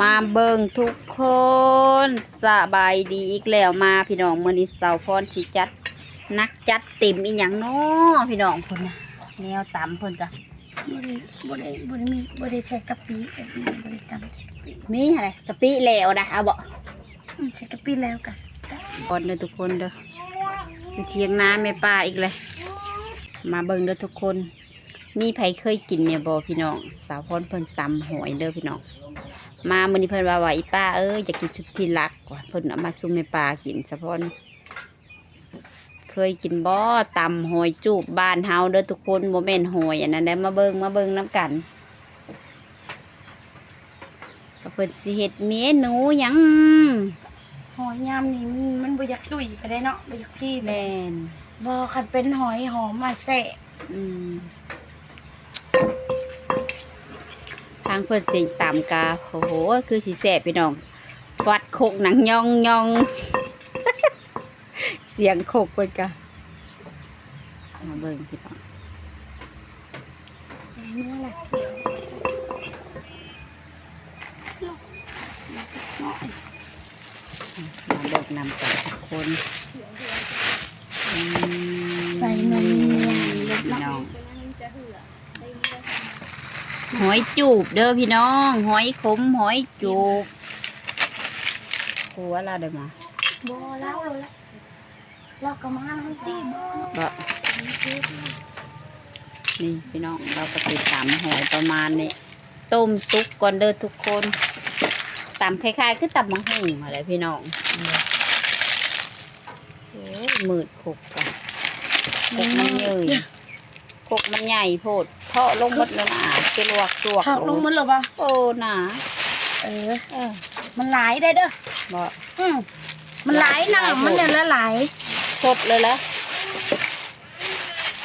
มาเบิ่งทุกคนสบายดีอีกแล้วมาพี่น้องมื้อนี้เสาพรสิจัด นักจัดเต็มอีหยังเนาะพี่น้องเพิ่นน่ะแนวตำเพิ่นจ้ะบ่ได้บ่ได้บ่ได้มีบ่ได้ใส่กะปิแบบนี้บ่ได้ตำใส่กะปิมีอะไรกะปิแล้วนะเอาบ่อืมใส่กะปิแล้วก็ก่อนเด้อทุกคนเด้ออยู่เทียงนาแม่ป้าอีกเลย มาเบิ่งเด้อทุกคน มีไผเคยกินเนี่ยบ่พี่น้อง สาวพรเพิ่นตำหอยเด้อพี่น้อง มามื้อนี้เพิ่นว่าว่าอีป้าเอ้ยอยากกินสุดที่รักว่ะเพิ่นเอามาซุ่มแม่ป้ากินสะพอนเคยกินบ่ตำหอยจูบบ้านเฮาเด้อทุกคนบ่แม่นหอยอันนั้นได้มาเบิ่งมาเบิ่งนํกันว่าเพิ่นสิเฮ็ดเมนูหยังหอยยามนี่มันมันบ่อยากลุยไปได้เนาะบ่อยากขี้แม่แม่นบ่คันเป็นหอยหอมมาแซ่อืมทาง เพิ่นเสียงตามกาโอ้โหคือสิแสบพี่น้องวัดโคกหนังยองยองเสียงโคกเพิ่นกะมาเบิ่งพี่น้องนี่แหละมาเบิกนำกันทุกคนอืมใส่นมเล็กพี่เนาะน้อง หอยจูบเด้อพี่น้อง หอยขมหอยจูบหัวเราได้มาบ่เล่าเลยละเราก็มามันตีบ่เนาะบะนี่พี่น้องเราก็ติดตามหอยประมาณนี้ต้มซุปก่อนเด้อทุกคนตำคล้ายๆคือตำมังหุ่งอะไรพี่น้องโอ้ยมืดขกกันขกมันเยยขกมันใหญ่โพด เทาะลงหมดแล้วนะเกลวกจวกถอดลงมันเหรอบ่โอ้หนาเออเออ มันหลายได้เด้อบ่อืมมันหลายน้ำมันเนี่ยละหลายสดเลยละ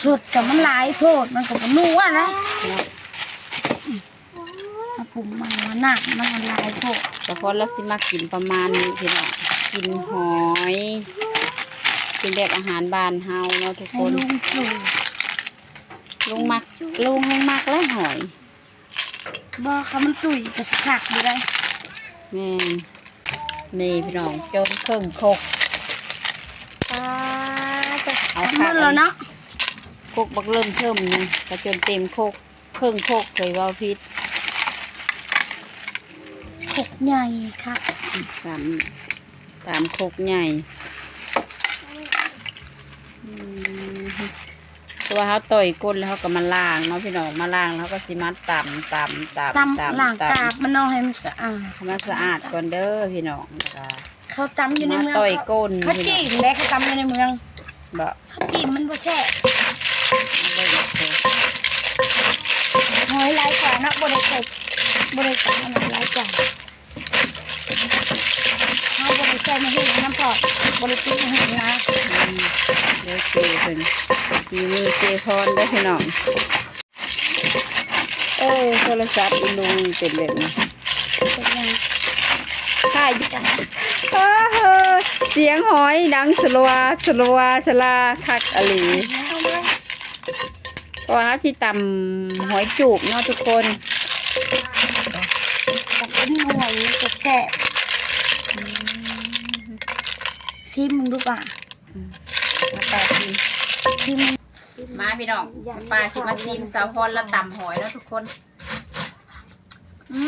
สุดกับมันหลายโพดมันก็บ่นัวนะเนาะถ้าผมมันว่าหนักมันมันหลายโพดแต่พอเราสิมากินประมาณนี้พี่น้องกินหอย กินแบบอาหารบ้านเฮาเนาะทุกให้คนลุงจู ลุงมักลุงให้มักแล้วหอยบ่ค่ะมันตุ๋ยก็สิคักอยู่ได้แม่นนี่พี่น้องจนเครื่องโคกปลาจะเอาเอาค่ะมันแล้วเนาะโคกบักเริ่มเทิมหนึงก็จนเต็มโคกเครื่องโคกเคยเว่าพิษขกใหญ่ค่ะสามตามโคกใหญ่อืม ตัวเขาต่อยก้นแล้วเขาก็มาล้างเนาะพี่น้องมาล้างแล้วเขาก็สิมาตำตำตำตำหลังกาบมันเอาให้มันสะอาดทำมาสะอาดก่อนเด้อพี่น้องแล้วก็เขาตำอยู่ในมาเมืองต่อยก้นเขาพี่จีน้องบแล้วเขาตำอยู่ในเมืองบ่เขาจีบมันบ่แซ่บเบิ่งเด้อหอยหลายกว่าเนาะบ่ได้ใส่บ่ได้ใส่มันหลายกว่าเฮาบ่ได้ ใส่มาให้น้ำพอดบ่ได้ติดมาให้นะเดี๋ยวเจเพิ่นมีมือเจพรเด้อพี่น้องเอ้โทรศัพท์อีลุงเป็นแบบนี้เป็นยังค่ายจังเออเสียงหอยดังสลัวสลัวสลาคักอลีเอาเลยเพราะที่ตำหอยจูบเนาะทุกคนแต่เป็นหอยก็แซ่บ ชิมมึงดูป่ะมาแปดทีชิมมึงมาพี่น้องปลาชิมาซีมสาวพรแล้วตำหอยแล้วทุกคน อื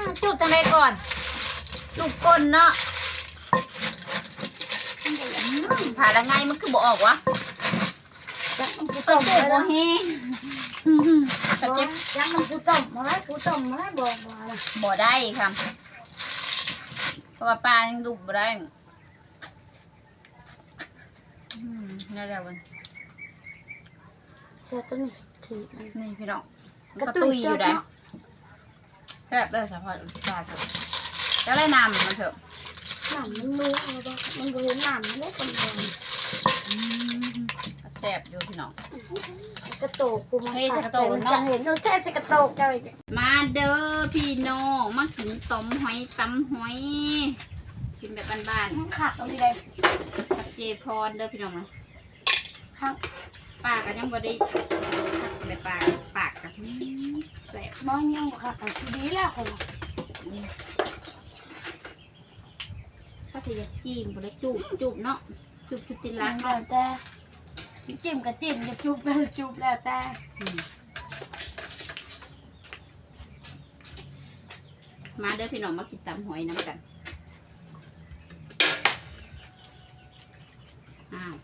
มจูบจังไรก่อนจูบก้นเนาะอืมผ่าละไงมันคือบอกออกวะยักษ์มันผู้ต้ต้อมงเลเจ็บยบ่นะแห้งยักษ์ยักษ์มันผู้ต้มมาแล้วผู้ต้มมาแล้วบอกมาละบ่ได้ค่ะเพราะว่าปลายังดุบ่ได้อืม นี่แหละวันเสียตัวนี้ขีดมันนี่พี่น้องกระกระตุตุยยอยู่ได้เนาะแซ่บเลยสะพอปลาเถอะจะได้นำมันเถอะหนังมันรู้เอาบ่มันบ่เห็นหนังมันเล็กคนเดียวแซ่บอยู่พี่น้องกระโตกกูมาเฮ้ยกระโตกมันเนาะจะเห็นเราแค่จะกระโตกเจ้าอีกมาเด้อพี่น้องมากินต้มหอยตำหอย กินแบบบ้านมันขาดตรงนี้เลยๆกักเจพรเด้อพี่น้องนะข้างปากกับยังบ่ได้ในปากปากกับแสบน้อยยังบ่ขาดแต่ทีดีแล้วคนก็จะอยากจิ้มบได้จูบจูบเนาะจูบจุตินรักกษละแต่จิ้มกับจิ้มจะจุบแล้วจุบแล้วแต่มมาเด้อพี่น้องมากินตำหอยน้ำกัน อ้าว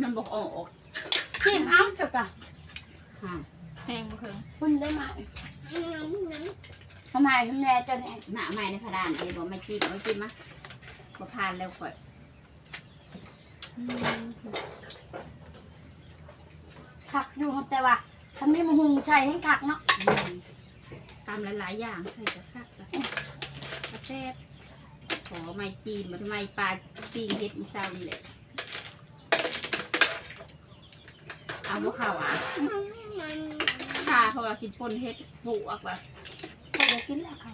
มันบอกออกจิ้มเอ้าจุกอะอ้าวแพงบ่เพิ่งคุณได้ไหมทำไมทำแน่จะเนี่ยหน้าใหม่ในพระดานไอ้บอกไม่จิ้มไม่จิ้มมะพอพานแล้วค่อยขักอยู่ครับแต่ว่าฉันไม่มาหุงใจให้ขักเนาะอืมตำหลายๆอย่างใส่กระคักกระกระแทบขอไม่จีนมาทำไมปลาจีนเฮ็ดมือเศร้านี่แหละ เอาพวกข้าวอะข้าเพราะว่ากินปนเฮ็ดปลูกออกว่าใครจะกินแล้วเขา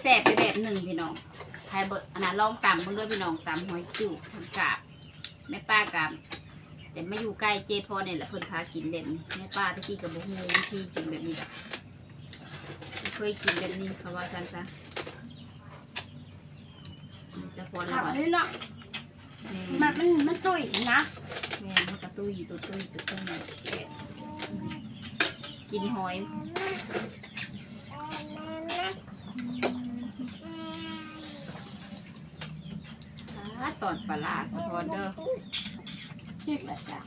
แซ่บไปแบบหนึ่งพี่น้องไทยเบิดอันนั้นลองตำมึงด้วยพี่น้องตำหอยจุกทำกาบแม่ป้ากาบแต่ไม่อยู่ใกล้เจพอเนี่ยแหละเพิ่นพากินแบบนี้แม่ป้าตะกี้กับบุ้งวิธีกินแบบนี้ดอกเคยกินแบบนี้เขาว่ากันซะมันจะพอแล้ขัวกอะนี่เนาะแม่มันมันมันตุ้ยนะแม่มันกระตุ้ยตัวตุ้ยตัวตุ้ยแกะกินหอยอ่าตอนปลาร้าสะพอนเด้อชิกแล้วจ้ะ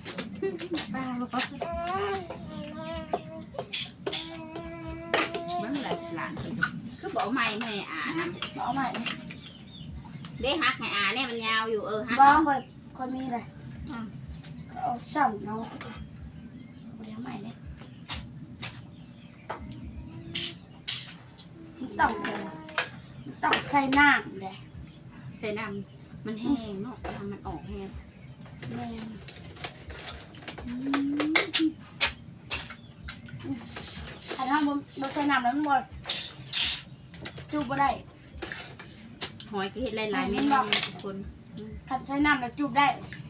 ป้าบอกเมื่อไรหลานเพิ่นก็คือบอกไม่ไม่ให้อ่านเอาใหม่ เด้ฮักให้อ่านเนี่ยมันยาวอยู่เออฮักบ้อเอา งคนคนนี้เลยอืม เอาช่ำเนาะเดี๋ยวใหม่เนี่ยมันต้องเลยมันต้องใส่น้ำเลยใส่น้ำมันแห้งเนาะทำมันออกแห้งแม่นถ้าทำบ่บ่ใส่น้ำแล้วมันบ่จูบบ่ได้ หอยก็เฮ็ดหลายๆเมนูทุกคนอืมถ้าใช้น้ำแล้วจูบได้อ